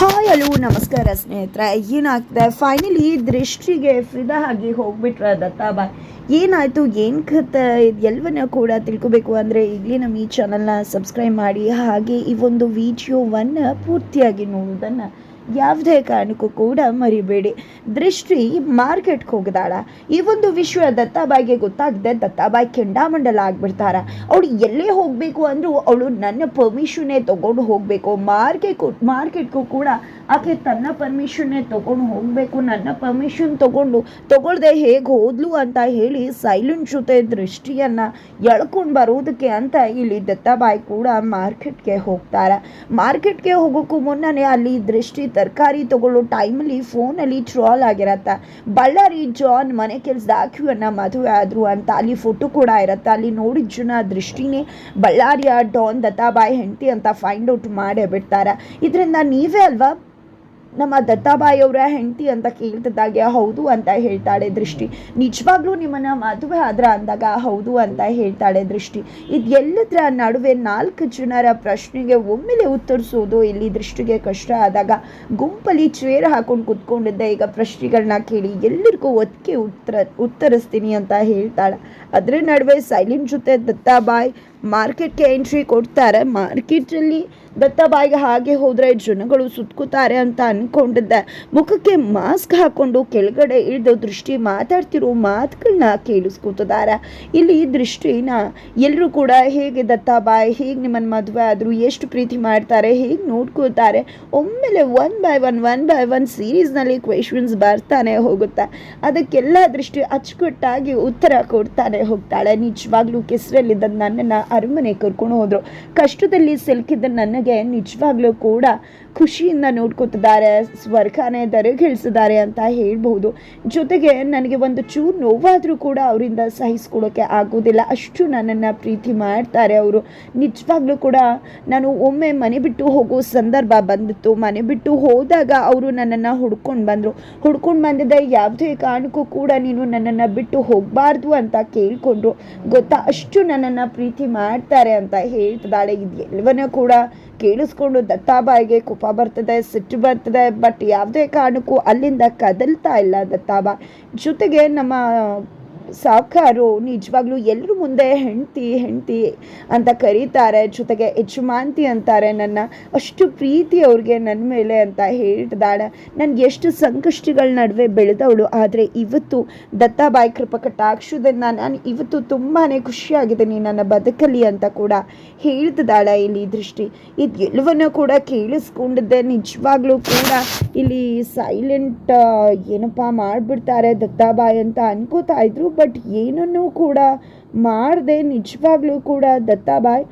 Hi hello ನಮಸ್ಕಾರ ಸ್ನೇಹಿತರೆ. ಏನಾಗ್ತದೆ? ಫೈನಲಿ ದೃಷ್ಟಿಗೆ ಫಿದಾ ಆಗಿ ಹೋಗ್ಬಿಟ್ರ ದತ್ತಾಬಾಯ್. ಏನಾಯಿತು? ಏನು ಕತೆ ಎಲ್ಲವನ್ನ ಕೂಡ ತಿಳ್ಕೊಬೇಕು ಅಂದರೆ ಈಗಲೇ ನಮ್ಮ ಈ ಚಾನಲ್ನ ಸಬ್ಸ್ಕ್ರೈಬ್ ಮಾಡಿ. ಹಾಗೆ ಈ ಒಂದು ವಿಡಿಯೋವನ್ನು ಪೂರ್ತಿಯಾಗಿ ನೋಡೋದನ್ನು ಯಾವುದೇ ಕಾರಣಕ್ಕೂ ಕೂಡ ಮರಿಬೇಡಿ. ದೃಷ್ಟಿ ಮಾರ್ಕೆಟ್ಗೆ ಹೋಗಿದಾಳ. ಈ ಒಂದು ವಿಷಯ ದತ್ತಾಬಾಯಿಗೆ ಗೊತ್ತಾಗದೆ ದತ್ತಾಬಾಯಿ ಕೆಂಡಾಮಂಡಲ ಆಗ್ಬಿಡ್ತಾರ. ಅವಳು ಎಲ್ಲೇ ಹೋಗಬೇಕು ಅಂದರೂ ಅವಳು ನನ್ನ ಪರ್ಮಿಷನ್ನೇ ತೊಗೊಂಡು ಹೋಗಬೇಕು. ಮಾರ್ಕೆಟ್ ಮಾರ್ಕೆಟ್ಗೂ ಕೂಡ ಆಕೆ ತನ್ನ ಪರ್ಮಿಷನ್ನೇ ತೊಗೊಂಡು ಹೋಗಬೇಕು. ನನ್ನ ಪರ್ಮಿಷನ್ ತೊಗೊಂಡು ತೊಗೊಳ್ದೆ ಹೇಗೆ ಹೋದ್ಲು ಅಂತ ಹೇಳಿ ಸೈಲೆಂಟ್ ಜೊತೆ ದೃಷ್ಟಿಯನ್ನು ಎಳ್ಕೊಂಡು ಬರೋದಕ್ಕೆ ಅಂತ ಇಲ್ಲಿ ದತ್ತಾಬಾಯಿ ಕೂಡ ಮಾರ್ಕೆಟ್ಗೆ ಹೋಗ್ತಾರೆ. ಮಾರ್ಕೆಟ್ಗೆ ಹೋಗೋಕ್ಕೂ ಮುನ್ನನೇ ಅಲ್ಲಿ ದೃಷ್ಟಿ ತರಕಾರಿ ತಗೊಳ್ಳೋ ಟೈಮಲ್ಲಿ ಫೋನಲ್ಲಿ ಟ್ರಾಲ್ ಆಗಿರತ್ತೆ. ಬಳ್ಳಾರಿ ಜಾನ್ ಮನೆ ಕೆಲಸದ ಆಕ್ಯುವನ್ನ ಮದುವೆ ಆದ್ರು ಅಂತ ಅಲ್ಲಿ ಫೋಟೋ ಕೂಡ ಇರತ್ತೆ. ಅಲ್ಲಿ ನೋಡಿದ ಜನ ದೃಷ್ಟಿನೇ ಬಳ್ಳಾರಿಯ ಡಾನ್ ದತ್ತಾಬಾಯಿ ಹೆಂಡತಿ ಅಂತ ಫೈಂಡ್ ಔಟ್ ಮಾಡೇ ಬಿಡ್ತಾರೆ. ಇದರಿಂದ ನೀವೇ ಅಲ್ವಾ ನಮ್ಮ ದತ್ತಾಬಾಯಿ ಅವರ ಹೆಂಡತಿ ಅಂತ ಕೇಳ್ತಿದ್ದಾಗೆ, ಹೌದು ಅಂತ ಹೇಳ್ತಾಳೆ ದೃಷ್ಟಿ. ನಿಜವಾಗ್ಲೂ ನಿಮ್ಮನ್ನ ಮದುವೆ ಆದ್ರ ಅಂದಾಗ ಹೌದು ಅಂತ ಹೇಳ್ತಾಳೆ ದೃಷ್ಟಿ. ಇದೆಲ್ಲದರ ನಡುವೆ ನಾಲ್ಕು ಜನರ ಪ್ರಶ್ನೆಗೆ ಒಮ್ಮೆಲೆ ಉತ್ತರಿಸೋದು ಇಲ್ಲಿ ದೃಷ್ಟಿಗೆ ಕಷ್ಟ ಆದಾಗ ಗುಂಪಲ್ಲಿ ಚೇರ್ ಹಾಕೊಂಡು ಕುತ್ಕೊಂಡಿದ್ದೆ ಈಗ ಪ್ರಶ್ನೆಗಳನ್ನ ಕೇಳಿ ಎಲ್ಲರಿಗೂ ಒತ್ತಿಗೆ ಉತ್ತರ, ಉತ್ತರಿಸ್ತೀನಿ ಅಂತ ಹೇಳ್ತಾಳೆ. ಅದ್ರ ನಡುವೆ ಸೈಲೆಂಟ್ ಜೊತೆ ದತ್ತಾಬಾಯಿ ಮಾರ್ಕೆಟ್ಗೆ ಎಂಟ್ರಿ ಕೊಡ್ತಾರೆ. ಮಾರ್ಕೆಟಲ್ಲಿ ದತ್ತಾಬಾಯಿಗೆ ಹಾಗೆ ಹೋದರೆ ಜನಗಳು ಸುತ್ಕೋತಾರೆ ಅಂತ ಅಂದ್ಕೊಂಡಿದ್ದೆ ಮುಖಕ್ಕೆ ಮಾಸ್ಕ್ ಹಾಕೊಂಡು ಕೆಳಗಡೆ ಇಳಿದು ದೃಷ್ಟಿ ಮಾತಾಡ್ತಿರೋ ಮಾತುಗಳನ್ನ ಕೇಳಿಸ್ಕೊತಿದ್ದಾರೆ. ಇಲ್ಲಿ ದೃಷ್ಟಿನ ಎಲ್ಲರೂ ಕೂಡ ಹೇಗೆ ದತ್ತಾಬಾಯಿ ಹೇಗೆ ನಿಮ್ಮನ್ನು ಮದುವೆ ಆದರೂ, ಎಷ್ಟು ಪ್ರೀತಿ ಮಾಡ್ತಾರೆ, ಹೇಗೆ ನೋಡ್ಕೋತಾರೆ ಒಮ್ಮೆಲೆ one by one one by one ಸೀರೀಸ್ನಲ್ಲಿ questions ಬರ್ತಾನೆ ಹೋಗುತ್ತೆ. ಅದಕ್ಕೆಲ್ಲ ದೃಷ್ಟಿ ಅಚ್ಚುಕಟ್ಟಾಗಿ ಉತ್ತರ ಕೊಡ್ತಾನೆ ಹೋಗ್ತಾಳೆ. ನಿಜವಾಗ್ಲೂ ಕೆಸರಲ್ಲಿದ್ದ ನನ್ನನ್ನು ಅರಮನೆ ಕರ್ಕೊಂಡು ಹೋದರು. ಕಷ್ಟದಲ್ಲಿ ಸಿಲುಕಿದ್ದ ನನಗೆ ನಿಜವಾಗ್ಲೂ ಕೂಡ ಖುಷಿಯಿಂದ ನೋಡ್ಕೊತಿದ್ದಾರೆ ಸ್ವರ್ಗನೇ ದರಗಿಳಿಸಿದ್ದಾರೆ ಅಂತ ಹೇಳ್ಬೋದು ಜೊತೆಗೆ ನನಗೆ ಒಂದು ಚೂರು ನೋವಾದರೂ ಕೂಡ ಅವರಿಂದ ಸಹಿಸ್ಕೊಳ್ಳೋಕ್ಕೆ ಆಗೋದಿಲ್ಲ. ಅಷ್ಟು ನನ್ನನ್ನು ಪ್ರೀತಿ ಮಾಡ್ತಾರೆ ಅವರು. ನಿಜವಾಗ್ಲೂ ಕೂಡ ನಾನು ಒಮ್ಮೆ ಮನೆ ಬಿಟ್ಟು ಹೋಗೋ ಸಂದರ್ಭ ಬಂದಿತ್ತು. ಮನೆ ಬಿಟ್ಟು ಹೋದಾಗ ಅವರು ನನ್ನನ್ನು ಹುಡ್ಕೊಂಡು ಬಂದರು. ಹುಡ್ಕೊಂಡು ಬಂದಿದ್ದ ಯಾವುದೇ ಕಾರಣಕ್ಕೂ ಕೂಡ ನೀನು ನನ್ನನ್ನು ಬಿಟ್ಟು ಹೋಗಬಾರ್ದು ಅಂತ ಕೇಳಿಕೊಂಡ್ರು. ಗೊತ್ತಾ? ಅಷ್ಟು ನನ್ನನ್ನು ಪ್ರೀತಿ ಮಾಡ್ತಾರೆ ಅಂತ ಹೇಳ್ತಿದ್ದಾಳೆ. ಇದು ಎಲ್ಲವನ್ನೂ ಕೂಡ ಕೇಳಿಸ್ಕೊಂಡು ದತ್ತಾಬಾಯಿಗೆ ಕೋಪ ಬರ್ತದೆ ಸಿಟ್ಟು ಬರ್ತದೆ ಬಟ್ ಯಾವುದೇ ಕಾರಣಕ್ಕೂ ಅಲ್ಲಿಂದ ಕದಲ್ತಾ ಇಲ್ಲ ದತ್ತಾಬ ಜೊತೆಗೆ ನಮ್ಮ ಸಾವುಕಾರು ನಿಜವಾಗ್ಲೂ ಎಲ್ಲರ ಮುಂದೆ ಹೆಂಡ್ತಿ ಹೆಂಡ್ತಿ ಅಂತ ಕರೀತಾರೆ, ಜೊತೆಗೆ ಯಜಮಾಂತಿ ಅಂತಾರೆ ನನ್ನ. ಅಷ್ಟು ಪ್ರೀತಿ ಅವ್ರಿಗೆ ನನ್ನ ಮೇಲೆ ಅಂತ ಹೇಳ್ದಾಳೆ. ನನಗೆ ಎಷ್ಟು ಸಂಕಷ್ಟಗಳ ನಡುವೆ ಬೆಳೆದವಳು. ಆದರೆ ಇವತ್ತು ದತ್ತಾಬಾಯಿ ಕೃಪ ಕಟಾಕ್ಷದಿಂದ ನಾನು ಇವತ್ತು ತುಂಬಾ ಖುಷಿಯಾಗಿದ್ದೀನಿ ನನ್ನ ಬದುಕಲಿ ಅಂತ ಕೂಡ ಹೇಳ್ತಿದ್ದಾಳೆ ಇಲ್ಲಿ ದೃಷ್ಟಿ. ಇದು ಎಲ್ಲವನ್ನೂ ಕೂಡ ಕೇಳಿಸ್ಕೊಂಡಿದ್ದೆ. ನಿಜವಾಗ್ಲೂ ಕೂಡ ಇಲ್ಲಿ ಸೈಲೆಂಟ್ ಏನಪ್ಪ ಮಾಡಿಬಿಡ್ತಾರೆ ದತ್ತಾಬಾಯಿ ಅಂತ ಅನ್ಕೋತಾ ಇದ್ರು. ಬಟ್ ಏನನ್ನೂ ಕೂಡ ಮಾಡದೆ ನಿಜವಾಗ್ಲೂ ಕೂಡ ದತ್ತಾಬಾಯಿ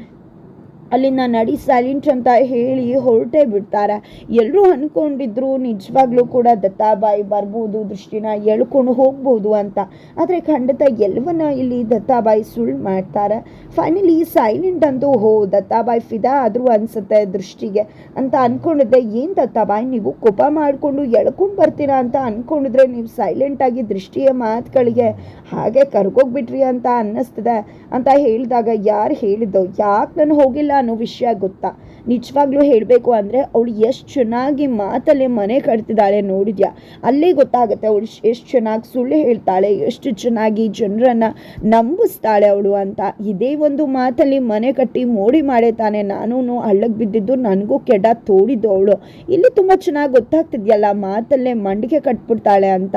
ಅಲ್ಲಿಂದ ನಡಿ ಸೈಲೆಂಟ್ ಅಂತ ಹೇಳಿ ಹೊರಟೇ ಬಿಡ್ತಾರೆ. ಎಲ್ಲರೂ ಅಂದ್ಕೊಂಡಿದ್ರು ನಿಜವಾಗ್ಲೂ ಕೂಡ ದತ್ತಾಬಾಯಿ ಬರ್ಬೋದು, ದೃಷ್ಟಿನ ಎಳ್ಕೊಂಡು ಹೋಗ್ಬೋದು ಅಂತ. ಆದರೆ ಖಂಡಿತ ಎಲ್ಲವನ್ನ ಇಲ್ಲಿ ದತ್ತಾಬಾಯಿ ಸುಳ್ಳು ಮಾಡ್ತಾರೆ. ಫೈನಲಿ ಸೈಲೆಂಟ್ ಅಂತೂ ಹೋ, ದತ್ತಾಬಾಯಿ ಫಿದಾ ಆದರೂ ಅನಿಸುತ್ತೆ ದೃಷ್ಟಿಗೆ ಅಂತ ಅಂದ್ಕೊಂಡಿದ್ದೆ ಏನು ದತ್ತಾಬಾಯಿ, ನೀವು ಕೋಪ ಮಾಡಿಕೊಂಡು ಎಳ್ಕೊಂಡು ಬರ್ತೀರಾ ಅಂತ ಅಂದ್ಕೊಂಡಿದ್ರೆ ನೀವು ಸೈಲೆಂಟಾಗಿ ದೃಷ್ಟಿಯ ಮಾತುಗಳಿಗೆ ಹಾಗೆ ಕರ್ಗೋಗ್ಬಿಟ್ರಿ ಅಂತ ಅನ್ನಿಸ್ತದೆ ಅಂತ ಹೇಳಿದಾಗ ಯಾರು ಹೇಳಿದ್ದು? ಯಾಕೆ ನಾನು ಹೋಗಿಲ್ಲ? ಅನ್ನೋ ವಿಷಯ ಗೊತ್ತಾ? ನಿಜವಾಗ್ಲೂ ಹೇಳಬೇಕು ಅಂದರೆ ಅವಳು ಎಷ್ಟು ಚೆನ್ನಾಗಿ ಮಾತಲ್ಲೇ ಮನೆ ಕಟ್ತಿದ್ದಾಳೆ ನೋಡಿದ್ಯಾ? ಅಲ್ಲೇ ಗೊತ್ತಾಗುತ್ತೆ ಅವಳು ಎಷ್ಟು ಚೆನ್ನಾಗಿ ಸುಳ್ಳು ಹೇಳ್ತಾಳೆ, ಎಷ್ಟು ಚೆನ್ನಾಗಿ ಜನರನ್ನು ನಂಬಿಸ್ತಾಳೆ ಅವಳು ಅಂತ. ಇದೇ ಒಂದು ಮಾತಲ್ಲಿ ಮನೆ ಕಟ್ಟಿ ಮೋಡಿ ಮಾಡೇ ತಾನೆ ನಾನು ಹಳ್ಳಕ್ಕೆ ಬಿದ್ದಿದ್ದು ನನಗೂ ಕೆಡ ತೋಡಿದ್ದು ಅವಳು. ಇಲ್ಲಿ ತುಂಬ ಚೆನ್ನಾಗಿ ಗೊತ್ತಾಗ್ತಿದ್ಯಲ್ಲ ಮಾತಲ್ಲೇ ಮಂಡಿಗೆ ಕಟ್ಬಿಡ್ತಾಳೆ ಅಂತ.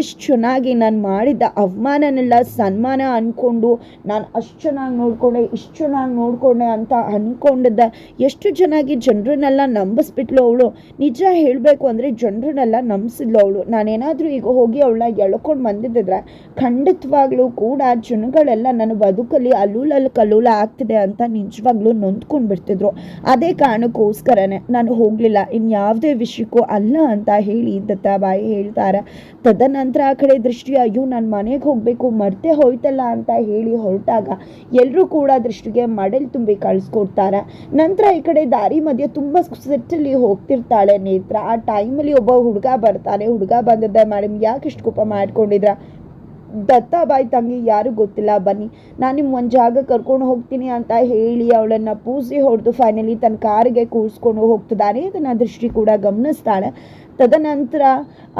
ಎಷ್ಟು ಚೆನ್ನಾಗಿ ನಾನು ಮಾಡಿದ್ದ ಅವಮಾನನೆಲ್ಲ ಸನ್ಮಾನ ಅಂದ್ಕೊಂಡು ನಾನು ಅಷ್ಟು ಚೆನ್ನಾಗಿ ನೋಡ್ಕೊಂಡೆ, ಇಷ್ಟು ಚೆನ್ನಾಗಿ ನೋಡ್ಕೊಂಡೆ ಅಂತ ಅಂದ್ಕೊಂಡಿದ್ದೆ ಎಷ್ಟು ಚೆನ್ನಾಗಿ ಜನರನ್ನೆಲ್ಲ ನಂಬಿಸ್ಬಿಟ್ಲು ಅವಳು. ನಿಜ ಹೇಳಬೇಕು ಅಂದರೆ ಜನರನ್ನೆಲ್ಲ ನಂಬಿಸಿದ್ಲು ಅವಳು. ನಾನೇನಾದರೂ ಈಗ ಹೋಗಿ ಅವಳನ್ನ ಎಳ್ಕೊಂಡು ಬಂದಿದ್ದಿದ್ರೆ ಖಂಡಿತವಾಗ್ಲೂ ಕೂಡ ಜನಗಳೆಲ್ಲ ನನ್ನ ಬದುಕಲ್ಲಿ ಅಲ್ಲೂಲಲ್ಲಿ ಕಲ್ಲೂಲ ಆಗ್ತಿದೆ ಅಂತ ನಿಜವಾಗ್ಲೂ ನೊಂದ್ಕೊಂಡು ಬಿಡ್ತಿದ್ರು ಅದೇ ಕಾರಣಕ್ಕೋಸ್ಕರನೇ ನಾನು ಹೋಗಲಿಲ್ಲ. ಇನ್ಯಾವುದೇ ವಿಷಯಕ್ಕೂ ಅಲ್ಲ ಅಂತ ಹೇಳಿ ದತ್ತಾಬಾಯಿ ಹೇಳ್ತಾರೆ. ತದನಂತರ ಆ ಕಡೆ ದೃಷ್ಟಿ, ಅಯ್ಯೋ, ನಾನು ಮನೆಗೆ ಹೋಗಬೇಕು, ಮರ್ತೆ ಹೋಯ್ತಲ್ಲ ಅಂತ ಹೇಳಿ ಹೊರಟಾಗ ಎಲ್ಲರೂ ಕೂಡ ದೃಷ್ಟಿಗೆ ಮಡಲ್ ತುಂಬಿ ಕಳಿಸ್ಕೊಡ್ತಾರೆ ನಂತರ ಈ ಕಡೆ ದಾರಿ ಮಧ್ಯೆ ತುಂಬ ಸೆಟ್ಟಲ್ಲಿ ಹೋಗ್ತಿರ್ತಾಳೆ ನೇತ್ರ. ಆ ಟೈಮಲ್ಲಿ ಒಬ್ಬ ಹುಡುಗ ಬರ್ತಾನೆ. ಹುಡುಗ ಬಂದಿದ್ದೆ ಮೇಡಮ್ ಯಾಕೆ ಇಷ್ಟು ಕೋಪ ಮಾಡ್ಕೊಂಡಿದ್ರ? ದತ್ತಾಬಾಯಿ ತಂಗಿ ಯಾರು ಗೊತ್ತಿಲ್ಲ. ಬನ್ನಿ, ನಾನು ನಿಮ್ಮ ಒಂದು ಜಾಗ ಕರ್ಕೊಂಡು ಹೋಗ್ತೀನಿ ಅಂತ ಹೇಳಿ ಅವಳನ್ನು ಪೂಜೆ ಹೊಡೆದು ಫೈನಲಿ ತನ್ನ ಕಾರಿಗೆ ಕೂರಿಸ್ಕೊಂಡು ಹೋಗ್ತಿದ್ದಾನೆ. ಅದನ್ನು ದೃಷ್ಟಿ ಕೂಡ ಗಮನಿಸ್ತಾಳೆ. ತದನಂತರ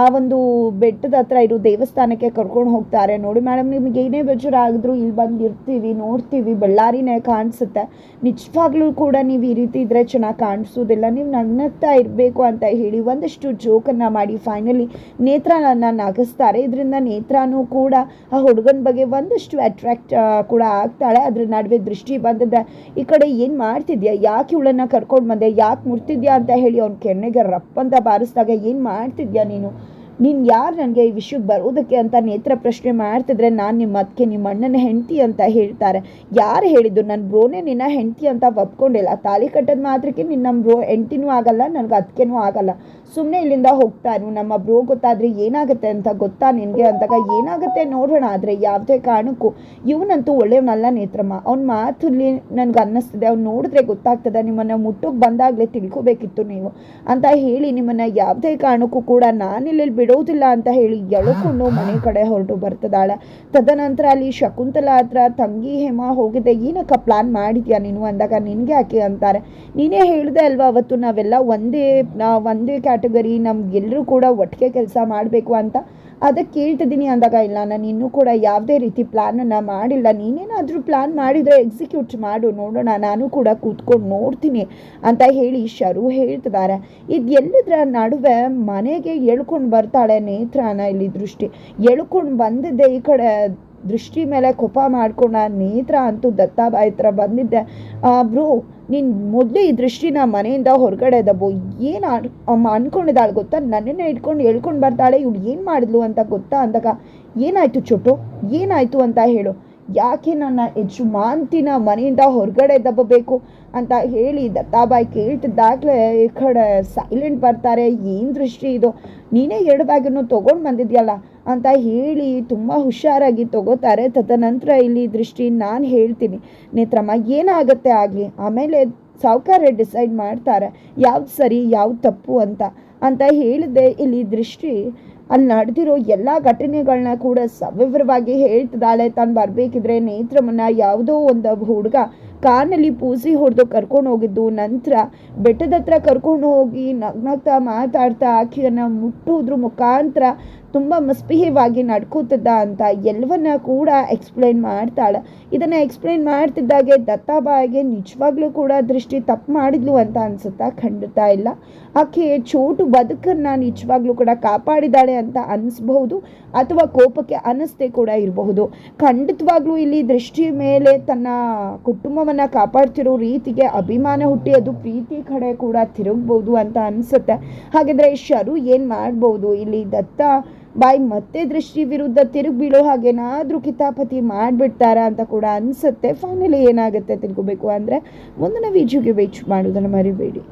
ಆ ಒಂದು ಬೆಟ್ಟದ ಹತ್ರ ಇರೋ ದೇವಸ್ಥಾನಕ್ಕೆ ಕರ್ಕೊಂಡು ಹೋಗ್ತಾರೆ. ನೋಡಿ ಮೇಡಮ್ ನಿಮ್ಗೆ ಏನೇ ಬೇಜಾರು ಆಗಿದ್ರು ಇಲ್ಲಿ ಬಂದು ಇರ್ತೀವಿ ನೋಡ್ತೀವಿ, ಬಳ್ಳಾರಿನೇ ಕಾಣಿಸುತ್ತೆ. ನಿಜವಾಗ್ಲೂ ಕೂಡ ನೀವು ಈ ರೀತಿ ಇದ್ರೆ ಚೆನ್ನಾಗಿ ಕಾಣಿಸೋದಿಲ್ಲ. ನೀವು ನಗ್ನಗ್ತಾ ಇರಬೇಕು ಅಂತ ಹೇಳಿ ಒಂದಷ್ಟು ಜೋಕನ್ನು ಮಾಡಿ ಫೈನಲಿ ನೇತ್ರನ ನಗಿಸ್ತಾರೆ. ಇದರಿಂದ ನೇತ್ರನೂ ಕೂಡ ಆ ಹುಡುಗನ ಬಗ್ಗೆ ಒಂದಷ್ಟು ಅಟ್ರಾಕ್ಟ್ ಕೂಡ ಆಗ್ತಾಳೆ. ಅದ್ರ ನಡುವೆ ದೃಷ್ಟಿ ಬಂದದ. ಈ ಕಡೆ ಏನು ಮಾಡ್ತಿದ್ಯಾ? ಯಾಕೆ ಇವಳನ್ನ ಕರ್ಕೊಂಡು ಬಂದೆ? ಯಾಕೆ ಮುರ್ತಿದ್ಯಾ ಅಂತ ಹೇಳಿ ಅವ್ನ ಕೆನ್ನೆಗೆ ರಪ್ಪಂತ ಬಾರಿಸಿದಾಗ ಏನು ಮಾಡ್ತಿದ್ಯಾ ನೀನು? ನೀನು ಯಾರು ನನಗೆ ಈ ವಿಷಯಕ್ಕೆ ಬರೋದಕ್ಕೆ ಅಂತ ನೇತ್ರ ಪ್ರಶ್ನೆ ಮಾಡ್ತಿದ್ರೆ ನಾನು ನಿಮ್ಮ ಅದಕ್ಕೆ ನಿಮ್ಮ ಅಣ್ಣನ ಹೆಂಡತಿ ಅಂತ ಹೇಳ್ತಾರೆ. ಯಾರು ಹೇಳಿದ್ದು? ನನ್ನ ಬ್ರೋನೇ ನಿನ್ನ ಹೆಂಡತಿ ಅಂತ ಒಪ್ಕೊಂಡಿಲ್ಲ. ತಾಲಿ ಕಟ್ಟೋದು ಮಾತ್ರಕ್ಕೆ ನಿನ್ನ ನಮ್ಮ ಬ್ರೋ ಹೆಂಡ್ತಿನೂ ಆಗಲ್ಲ, ನನಗೆ ಅದಕ್ಕೇನೂ ಆಗಲ್ಲ. ಸುಮ್ಮನೆ ಇಲ್ಲಿಂದ ಹೋಗ್ತಾನು ನಮ್ಮ ಬ್ರೋ ಗೊತ್ತಾದರೆ ಏನಾಗುತ್ತೆ ಅಂತ ಗೊತ್ತಾ ನಿನಗೆ ಅಂತಾಗ ಏನಾಗುತ್ತೆ ನೋಡೋಣ. ಆದರೆ ಯಾವುದೇ ಕಾರಣಕ್ಕೂ ಇವನಂತೂ ಒಳ್ಳೆಯವನಲ್ಲ ನೇತ್ರಮ್ಮ. ಅವ್ನ ಮಾತಲ್ಲಿ ನನಗೆ ಅನ್ನಿಸ್ತಿದೆ. ಅವ್ನು ನೋಡಿದ್ರೆ ಗೊತ್ತಾಗ್ತದೆ ನಿಮ್ಮನ್ನು ಮುಟ್ಟಕ್ಕೆ ಬಂದಾಗಲೇ ತಿಳ್ಕೊಬೇಕಿತ್ತು ನೀವು ಅಂತ ಹೇಳಿ ನಿಮ್ಮನ್ನು ಯಾವುದೇ ಕಾರಣಕ್ಕೂ ಕೂಡ ನಾನಿಲ್ಲಿ ಬಿಡೋದಿಲ್ಲ ಅಂತ ಹೇಳಿ ಎಳಕೊಂಡು ಮನೆ ಕಡೆ ಹೊರಟು ಬರ್ತದಾಳೆ. ತದನಂತರ ಅಲ್ಲಿ ಶಕುಂತಲಾ ಹತ್ರ ತಂಗಿ ಹೇಮ ಹೋಗಿದೆ, ಏನಕ್ಕ ಪ್ಲಾನ್ ಮಾಡಿದ್ಯಾ ನೀನು ಅಂದಾಗ ನಿನಗೆ ಯಾಕೆ ಅಂತಾರೆ. ನೀನೇ ಹೇಳಿದೆ ಅಲ್ವಾ, ಅವತ್ತು ನಾವೆಲ್ಲ ಒಂದೇ ಒಂದೇ ಕ್ಯಾಟಗರಿ ನಮ್ಗೆಲ್ಲರೂ ಕೂಡ ಒಟ್ಟಿಗೆ ಕೆಲಸ ಮಾಡಬೇಕು ಅಂತ. ಅದಕ್ಕೆ ಕೇಳ್ತಿದ್ದೀನಿ ಅಂದಾಗ, ಇಲ್ಲ, ನಾನು ಇನ್ನೂ ಕೂಡ ಯಾವುದೇ ರೀತಿ ಪ್ಲ್ಯಾನನ್ನು ಮಾಡಿಲ್ಲ. ನೀನೇನಾದರೂ ಪ್ಲ್ಯಾನ್ ಮಾಡಿದರೆ ಎಕ್ಸಿಕ್ಯೂಟ್ ಮಾಡು, ನೋಡೋಣ, ನಾನು ಕೂಡ ಕೂತ್ಕೊಂಡು ನೋಡ್ತೀನಿ ಅಂತ ಹೇಳಿ ಶರು ಹೇಳ್ತಿದ್ದಾರೆ. ಇದು ಎಲ್ಲದರ ನಡುವೆ ಮನೆಗೆ ಎಳ್ಕೊಂಡು ಬರ್ತಾಳೆ ನೇತ್ರಾನ ಇಲ್ಲಿ ದೃಷ್ಟಿ. ಎಳ್ಕೊಂಡು ಬಂದಿದ್ದೆ ಈ ಕಡೆ ದೃಷ್ಟಿ ಮೇಲೆ ಕೋಪ ಮಾಡ್ಕೊಂಡ ನೇತ್ರ ಅಂತೂ ದತ್ತಾಬಾಯಿ ಹತ್ರ ಬಂದಿದ್ದೆ. ಬ್ರೋ, ನೀನು ಮೊದಲು ಈ ದೃಷ್ಟಿನ ಮನೆಯಿಂದ ಹೊರಗಡೆ ದಬ್ಬು ಏನು ಅಮ್ಮ ಅನ್ಕೊಂಡಿದ್ದಾಳೆ ಗೊತ್ತಾ? ನನ್ನನ್ನೇ ಇಟ್ಕೊಂಡು ಹೇಳ್ಕೊಂಡು ಬರ್ತಾಳೆ. ಇವಳು ಏನು ಮಾಡಿದ್ಲು ಅಂತ ಗೊತ್ತಾ ಅಂದಾಗ? ಏನಾಯಿತು ಚೊಟ್ಟು? ಏನಾಯಿತು ಅಂತ ಹೇಳು. ಯಾಕೆ ನನ್ನ ಯಜಮಾಂತಿನ ಮನೆಯಿಂದ ಹೊರಗಡೆ ದಬ್ಬಬೇಕು ಅಂತ ಹೇಳಿ ದತ್ತಾಬಾಯಿ ಕೇಳ್ತಿದ್ದಾಗಲೇ ಈ ಕಡೆ ಸೈಲೆಂಟ್ ಬರ್ತಾರೆ. ಏನು ದೃಷ್ಟಿ ಇದು? ನೀನೇ ಎರಡು ಬ್ಯಾಗನ್ನು ತೊಗೊಂಡು ಬಂದಿದ್ಯಲ್ಲ ಅಂತ ಹೇಳಿ ತುಂಬ ಹುಷಾರಾಗಿ ತಗೋತಾರೆ. ತದನಂತರ ಇಲ್ಲಿ ದೃಷ್ಟಿ ನಾನು ಹೇಳ್ತೀನಿ. ನೇತ್ರಮ್ಮ, ಏನಾಗುತ್ತೆ ಆಗಲಿ? ಆಮೇಲೆ ಸಾವುಕಾರ ಡಿಸೈಡ್ ಮಾಡ್ತಾರೆ. ಯಾವ್ದು ಸರಿ, ಯಾವ್ದು ತಪ್ಪು ಅಂತ. ಅಂತ ಹೇಳಿದೆ ಇಲ್ಲಿ ದೃಷ್ಟಿ ಅಲ್ಲಿ ನಡೆದಿರೋ ಎಲ್ಲ ಘಟನೆಗಳನ್ನ ಕೂಡ ಸವಿವರವಾಗಿ ಹೇಳ್ತಿದ್ದಾಳೆ. ತಾನು ಬರಬೇಕಿದ್ರೆ ನೇತ್ರಮನ್ನ ಯಾವುದೋ ಒಂದು ಹುಡುಗ ಕಾರ್ನಲ್ಲಿ ಪೂಸಿ ಹೊಡೆದು ಕರ್ಕೊಂಡು ಹೋಗಿದ್ದು. ನಂತರ ಬೆಟ್ಟದ ಹತ್ರ ಕರ್ಕೊಂಡು ಹೋಗಿ ನಗ್ನಗ್ತಾ ಮಾತಾಡ್ತಾ ಆಕೆಯನ್ನು ಮುಟ್ಟುವುದ್ರ ಮುಖಾಂತರ ತುಂಬ ಮಿಸ್ಬಿಹೇವ್ ಆಗಿ ನಡ್ಕೋತಿದ್ದ ಅಂತ ಎಲ್ಲವನ್ನ ಕೂಡ ಎಕ್ಸ್ಪ್ಲೈನ್ ಮಾಡ್ತಾಳೆ. ಇದನ್ನು ಎಕ್ಸ್ಪ್ಲೈನ್ ಮಾಡ್ತಿದ್ದಾಗೆ ದತ್ತಾಬಾಯಿಗೆ ನಿಜವಾಗ್ಲೂ ಕೂಡ ದೃಷ್ಟಿ ತಪ್ಪು ಮಾಡಿದ್ಲು ಅಂತ ಅನ್ಸುತ್ತಾ? ಖಂಡಿತ ಇಲ್ಲ. ಆಕೆ ಚೋಟು ಬದುಕನ್ನು ನಿಜವಾಗ್ಲೂ ಕೂಡ ಕಾಪಾಡಿದಾಳೆ ಅಂತ ಅನಿಸ್ಬಹುದು ಅಥವಾ ಕೋಪಕ್ಕೆ ಅನ್ನಿಸ್ದೇ ಕೂಡ ಇರಬಹುದು. ಖಂಡಿತವಾಗ್ಲೂ ಇಲ್ಲಿ ದೃಷ್ಟಿ ಮೇಲೆ ತನ್ನ ಕುಟುಂಬವನ್ನು ಕಾಪಾಡ್ತಿರೋ ರೀತಿಗೆ ಅಭಿಮಾನ ಹುಟ್ಟಿ ಅದು ಪ್ರೀತಿ ಕಡೆ ಕೂಡ ತಿರುಗ್ಬೋದು ಅಂತ ಅನಿಸುತ್ತೆ. ಹಾಗಿದ್ರೆ ಶರು ಏನು ಮಾಡ್ಬೋದು ಇಲ್ಲಿ ದತ್ತ ಬಾಯಿ ಮತ್ತೆ ದೃಷ್ಟಿ ವಿರುದ್ಧ ತಿರುಗಿ ಬೀಳೋ ಹಾಗೇನಾದರೂ ಕಿತಾಪತಿ ಮಾಡಿಬಿಡ್ತಾರಾ ಅಂತ ಕೂಡ ಅನಿಸುತ್ತೆ. ಫೈನಲಿ ಏನಾಗುತ್ತೆ ತಿಳ್ಕೊಬೇಕು ಅಂದರೆ ಮುಂದಿನ ವೀಡಿಯೋಗೆ ವೆಯ್ಟ್ ಮಾಡೋದನ್ನು ಮರಿಬೇಡಿ.